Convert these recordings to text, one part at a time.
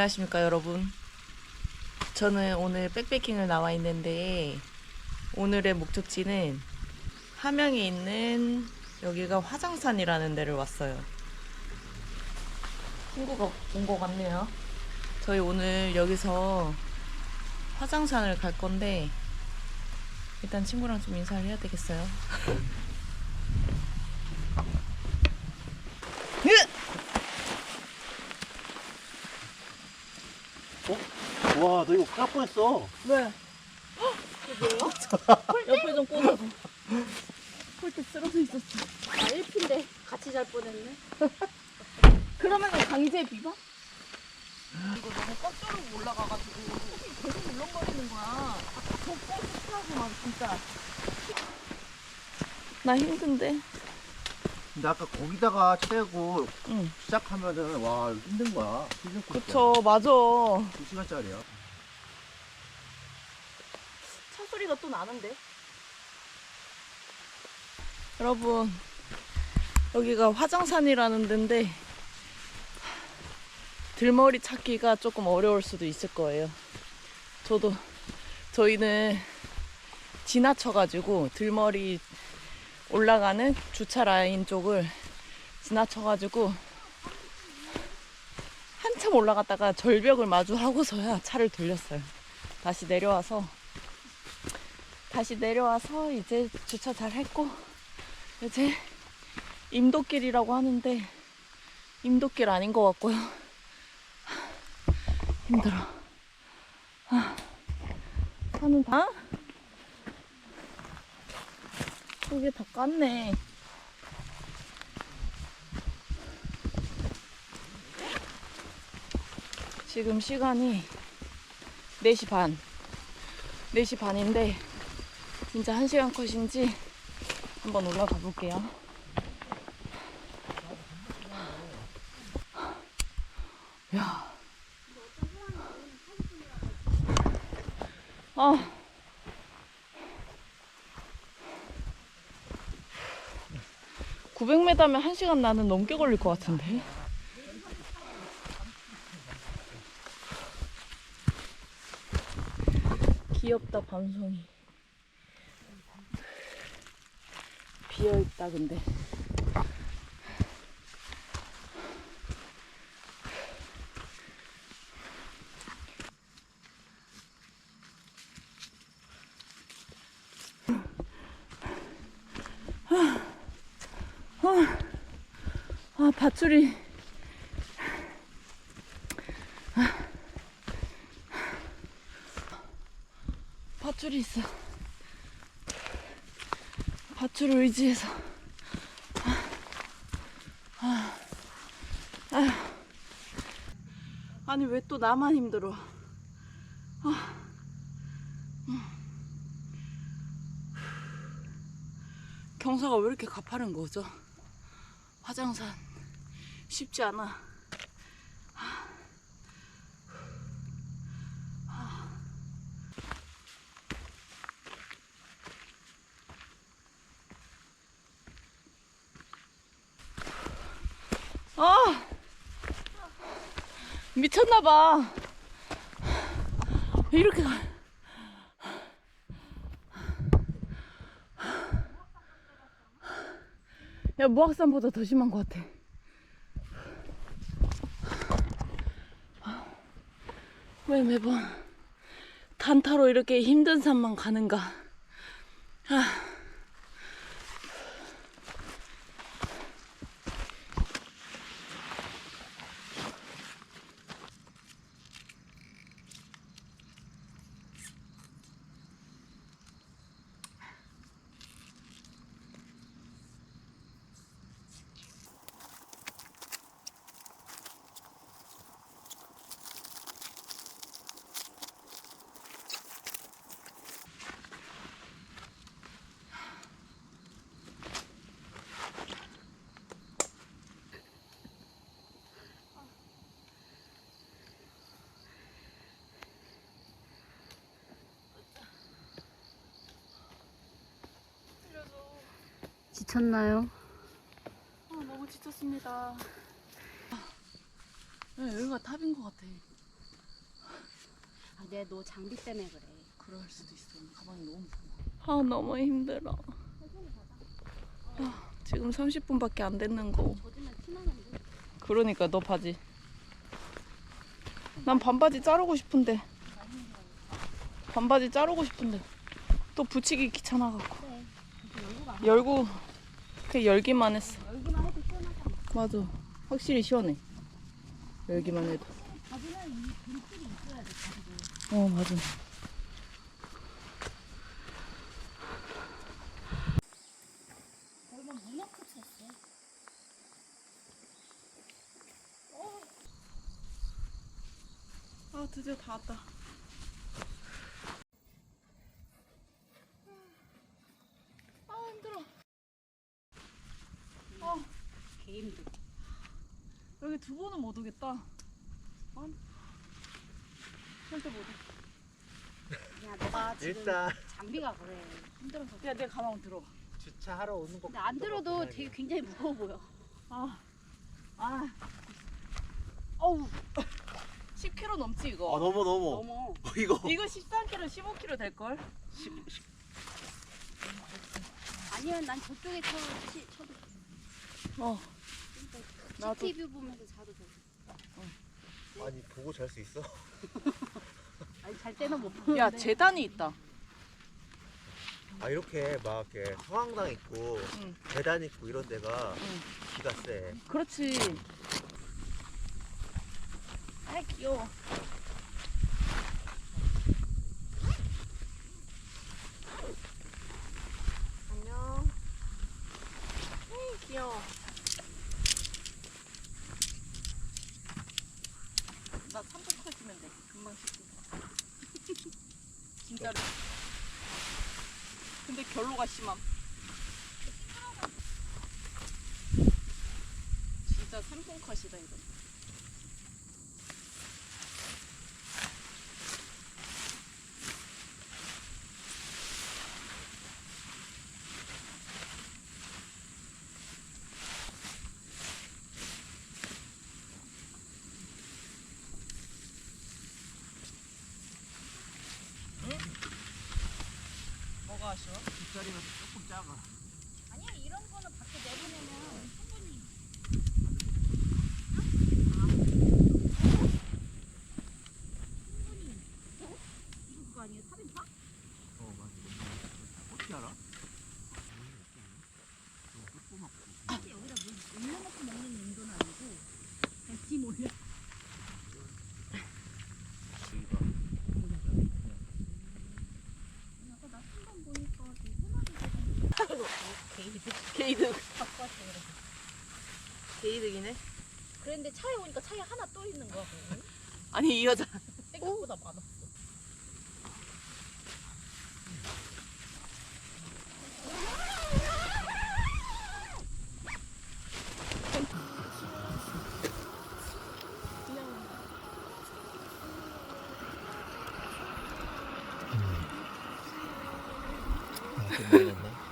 안녕하십니까 여러분. 저는 오늘 백패킹을 나와 있는데 오늘의 목적지는 함양에 있는 여기가 화장산이라는 데를 왔어요. 친구가 온 것 같네요. 저희 오늘 여기서 화장산을 갈 건데 일단 친구랑 좀 인사를 해야 되겠어요. 와, 너 이거 까 뻔했어. 왜? 옆에 좀 꽂아줘. 홀딱 쓰러져 있었어. 아 1피인데 같이 잘 뻔했네. 그러면은 강제 비방? 이거 너무 꺾여로 올라가가지고 계속 울렁거리는 거야. 저 뻑뻑하고 막 진짜. 나 힘든데. 근데 아까 거기다가 채고 응. 시작하면은 와 힘든 거야. 힘든 코스야. 그쵸, 맞아. 두 시간짜리야. 차 소리가 또 나는데. 여러분, 여기가 화장산이라는 데인데 들머리 찾기가 조금 어려울 수도 있을 거예요. 저도 저희는 지나쳐가지고 들머리 올라가는 주차 라인 쪽을 지나쳐가지고 한참 올라갔다가 절벽을 마주하고서야 차를 돌렸어요. 다시 내려와서 다시 내려와서 이제 주차 잘 했고 이제 임도길이라고 하는데 임도길 아닌 것 같고요. 힘들어. 아, 산은 다 이게 다 깠네. 지금 시간이 4시 반. 4시 반인데 진짜 1시간 컷인지 한번 올라가 볼게요. 야. 아. (900m면) 한시간 나는 넘게 걸릴 것 같은데. 귀엽다 밤송이. 비어있다 근데 아 밧줄이 밧줄이 있어 밧줄을 의지해서. 아니 왜 또 나만 힘들어. 경사가 왜 이렇게 가파른 거죠 화장산 쉽지 않아. 아. 미쳤나봐. 이렇게 가? 야, 무악산보다 더 심한 것 같아. 왜 매번 단타로 이렇게 힘든 산만 가는가? 아. 지쳤나요? 아, 너무 지쳤습니다. 네, 여기가 탑인 것 같아. 아, 내 너 장비 때문에 그래. 그럴 수도 있어. 가방이 너무 무거워. 아 너무 힘들어. 아, 지금 30분밖에 안 됐는 거. 그러니까 너 바지. 난 반바지 자르고 싶은데. 반바지 자르고 싶은데. 또 붙이기 귀찮아갖고. 열고 그 열기만 했어. 맞아. 확실히 시원해. 열기만 해도. 어 맞아. 아 드디어 다 왔다. 아 힘들어. 아 개임도. 여기 두 번은 못 오겠다. 아, 절대 못 오. 야 내가 지금 일단 장비가 그래. 힘들어서. 야, 내 가방 들어. 주차하러 오는 거. 근데 안 들어도 되게 굉장히 무거워 보여. 아, 아, 어우, 10kg 넘지 이거. 아 너무 너무. 너무. 어, 이거. 이거 13kg, 15kg 될 걸? 아니면 난 저쪽에 쳐, 치, 쳐도 돼. 어. 나도. CCTV 보면서 자도 돼. 아니 보고 잘 수 있어? 아니 잘 때는 못 보는데. 야, 재단이 있다. 아 이렇게 막 이렇게 성황당 있고 응. 계단 있고 이런 데가 응. 기가 세. 그렇지. 아, 귀여워. 안녕. 에이, 귀여워. 나 3분 커지면 돼. 금방 씻고. 진짜로. 근데 결로가 심함. 진짜 3분 컷이다, 이거. 뭐가 아쉬워? 뒷자리가 조금 작아. 아니야 이런 거는 밖에 내보내면 충분히. 충분히. 어? 이거 그거 아니에요? 3인파? 어 맞아. 어떻게 알아? 근데 여기다 물 올려놓고 먹는 용도는 아니고 그냥 김 올려. 아까 나 한번 보니까 게이득. 갖고 왔어 그래. 게이득이네. 그런데 차에 오니까 차에 하나 또 있는 거야. 그거. 아니, 이 여자. 생각보다 많았어.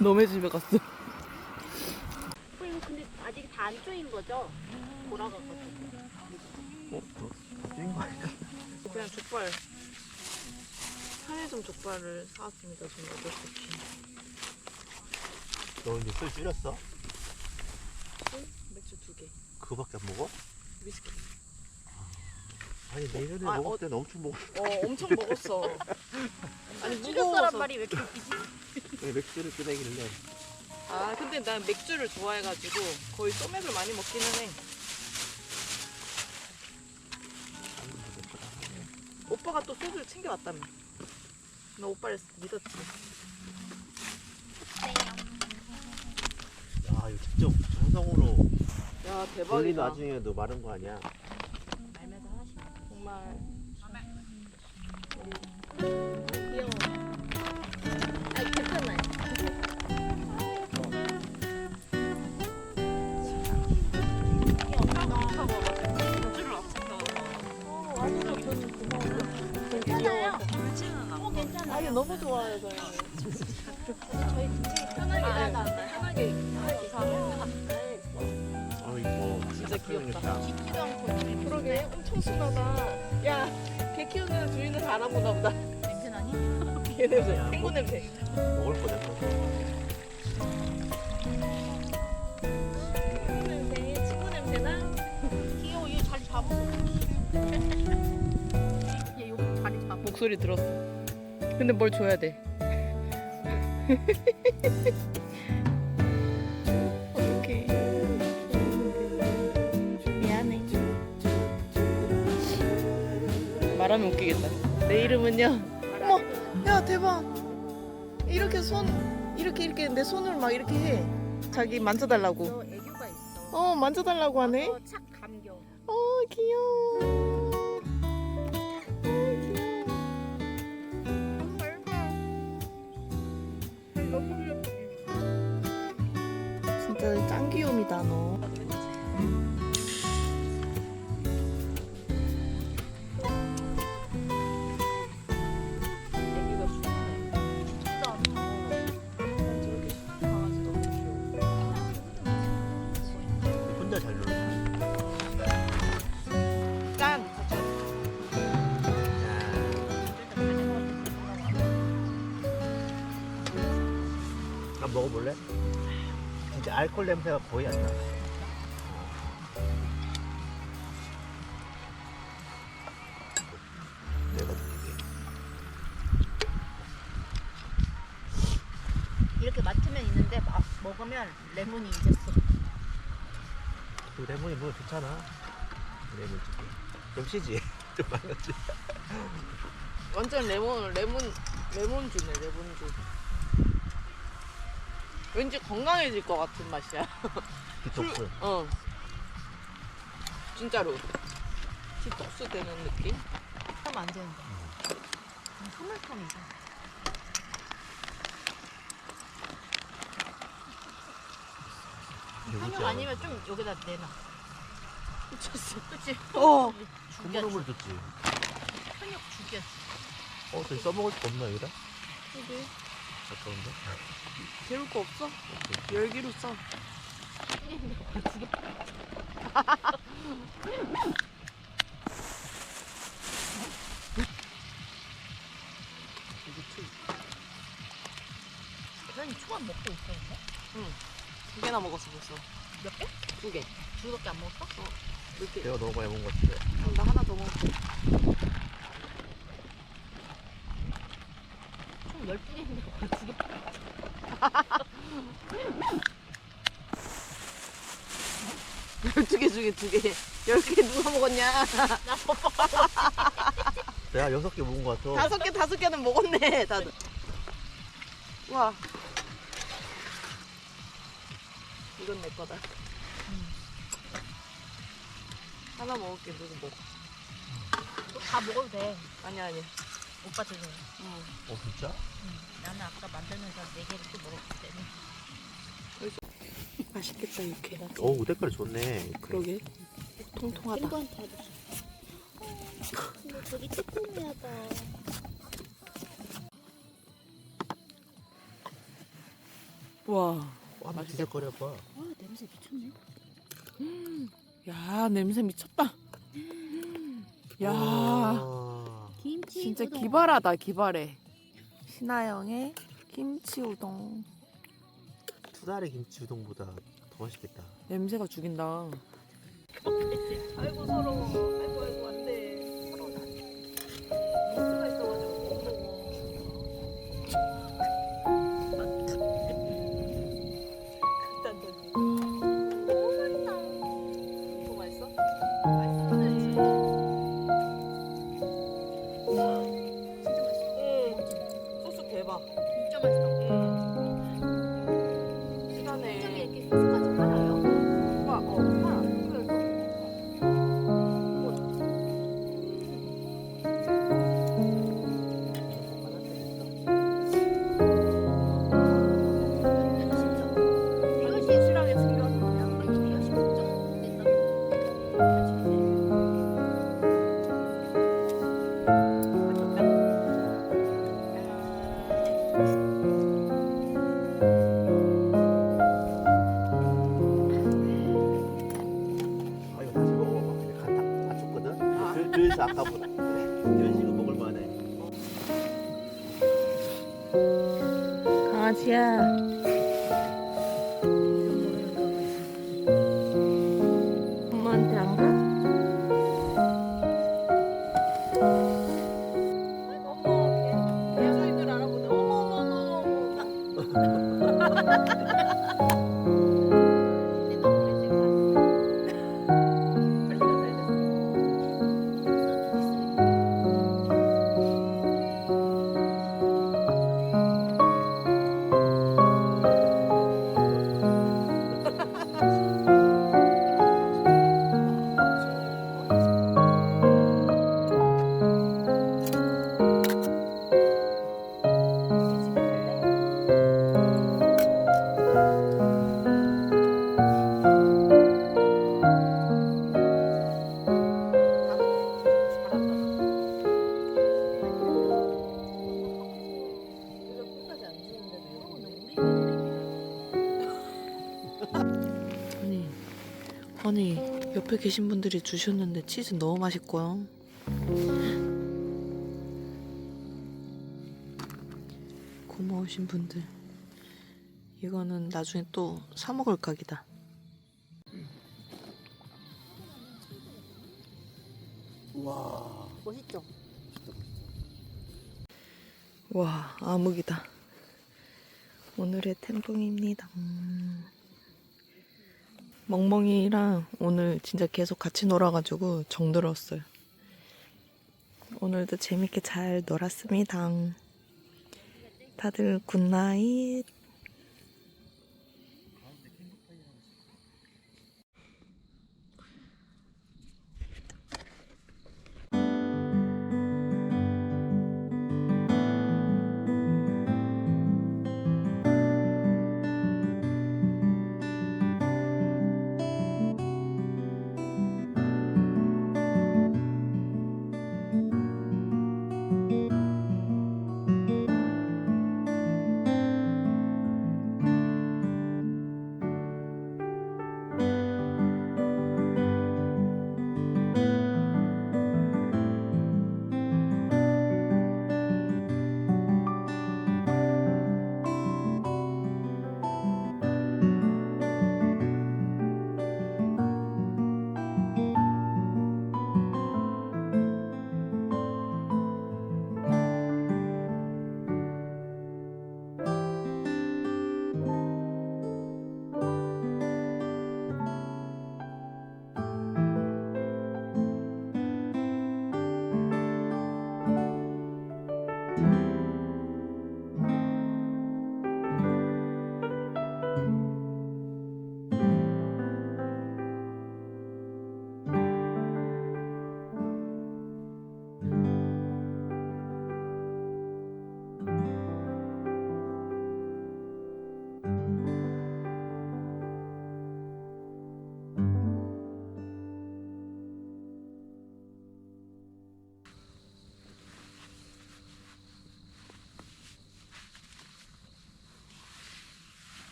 너네 집에 갔어. 어, 이거 근데 아직 다 안 쪼인 거죠? 돌아가거든. 어? 너 찐거 아닐까? 그냥 족발. 편의점 족발을 사왔습니다. 지금 어쩔 수 없이. 너 이제 술 줄였어? 맥주 두 개. 그거밖에 안 먹어? 위스키. 아니 내년에 아, 먹을 어- 때는 엄청 먹어. 어, 엄청 먹었어. 아니, 무거워서. 말이 왜 이렇게 웃기지? 왜 맥주를 꺼내길래? 아, 근데 난 맥주를 좋아해가지고 거의 소맥을 많이 먹기는 해. 오빠가 또 소주를 챙겨왔다며. 나 오빠를 믿었지. 야 이거 직접 정성으로 야, 대박이다. 와중에도 마른 거 아니야? 정말. 키우는 주인은 다 알아보나 보다. 냄새 나니? 개 냄새, 탱고 냄새. 먹을. 탱고 냄새, 친구 냄새나. 귀여워 얘 자리 잡았어 얘 여기 자리 잡아 목소리 들었어. 근데 뭘 줘야 돼? 말하면 웃기겠다. 내 이름은요. 어머, 야 대박. 이렇게 손 이렇게 이렇게 내 손을 막 이렇게 해. 자기 만져달라고. 저 애교가 있어 어 만져달라고 하네. 어, 착 감겨 어 귀여워. 진짜 짱 귀요미다 너. 먹어볼래? 진짜 알코올 냄새가 거의 안 나. 내가 줄게. 이렇게 맡으면 있는데 마, 먹으면 레몬이 잊었어 그 레몬이 뭐 좋잖아. 레몬 찌개. 좀 시지. 좀 많았지. 완전 레몬 레몬 레몬주네 레몬주. 왠지 건강해질 것 같은 맛이야. 디톡스. 어. 진짜로. 디톡스 되는 느낌? 하면 안 되는데 흐물탕이죠 한약 아니면 좀 여기다 내놔 미쳤어. 그치? 어. 죽여 콩나물 줬지. 현역 죽여 어, 저 써먹을 거 없나, 여기다? 여기 아까운데? 재울 거 없어? 열기로 써. 대단히 초밥 먹고 있었는데? 두 개나 먹었어 벌써. 몇 개? 두 개. 두 개밖에 안 먹었어? 몇 개? 내가 너무 많이 먹은 것 같은데. 그럼 나 하나 더 먹을게. 총 12개인데 두 개. 열두 개 중에 두 개. 열 개 누가 먹었냐? 나 내가 여섯 개 먹은 것 같아. 다섯 개 다섯 개는 먹었네 다들. 와. 이건 내 거다. 하나 먹을게 누구 먹어? 다 먹어도 돼 아니 아니. 오빠 드세요 응. 어, 진짜? 나는 아까 만들면서 네 개를 또 먹었기 때문에 맛있겠다 이렇게. 어우, 색깔이 좋네. 그러게. 통통하다. 친구한테 해줬어 근데 되게 찌뿌미하다 와. 와, 나 뒤적거려 봐. 와 냄새 미쳤네 야 냄새 미쳤다. 야 와. 김치 진짜 우동. 기발하다 기발해. 신하영의 김치 우동. 투다리 김치 우동보다 더 맛있겠다. 냄새가 죽인다. 아이고 서러워. 아이고 아이고 아니 옆에 계신 분들이 주셨는데 치즈 너무 맛있고요. 고마우신 분들. 이거는 나중에 또 사 먹을 각이다. 와. 멋있죠? 와, 암흑이다. 오늘의 템붕입니다. 음. 멍멍이랑 오늘 진짜 계속 같이 놀아가지고 정들었어요. 오늘도 재밌게 잘 놀았습니다. 다들 굿나잇.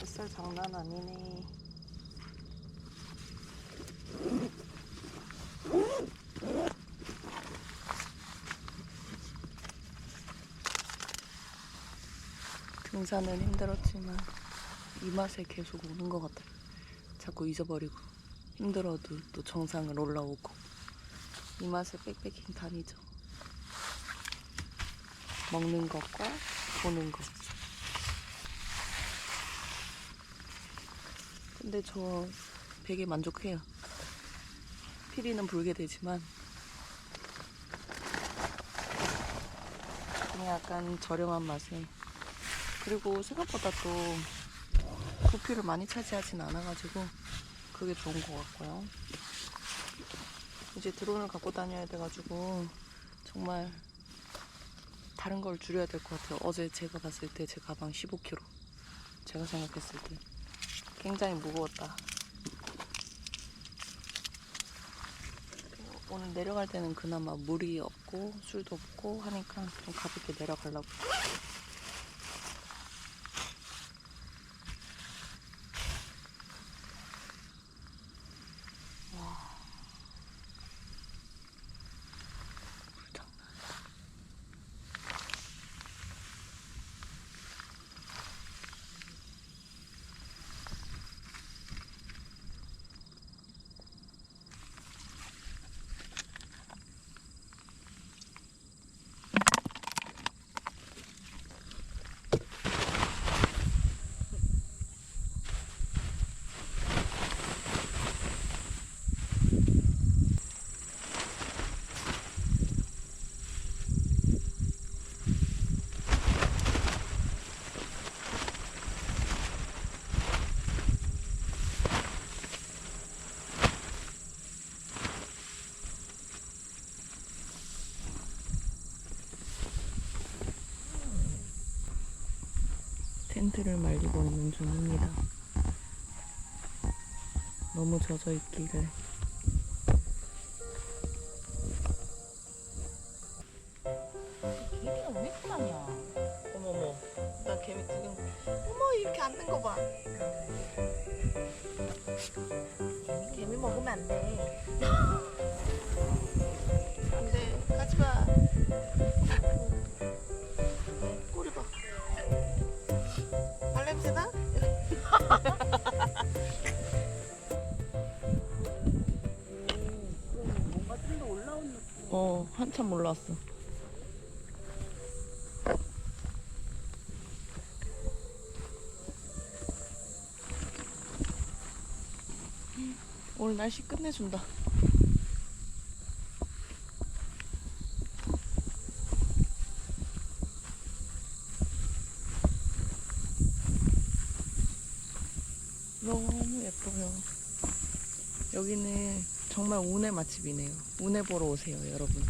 햇살 장난 아니네. 등산은 힘들었지만 이 맛에 계속 오는 것 같아요. 자꾸 잊어버리고 힘들어도 또 정상을 올라오고 이 맛에 백패킹 다니죠. 먹는 것과 보는 것. 근데 저 되게 만족해요. 피리는 불게 되지만 그냥 약간 저렴한 맛에 그리고 생각보다 또 부피를 많이 차지하진 않아가지고 그게 좋은 것 같고요. 이제 드론을 갖고 다녀야 돼가지고 정말 다른 걸 줄여야 될 것 같아요. 어제 제가 봤을 때 제 가방 15kg. 제가 생각했을 때 굉장히 무거웠다. 오늘 내려갈 때는 그나마 물이 없고 술도 없고 하니까 좀 가볍게 내려가려고. 텐트를 말리고 있는 중입니다. 너무 젖어 있기를. 오늘 날씨 끝내준다. 너무 예뻐요. 여기는 정말 운의 맛집이네요. 운에 보러 오세요, 여러분.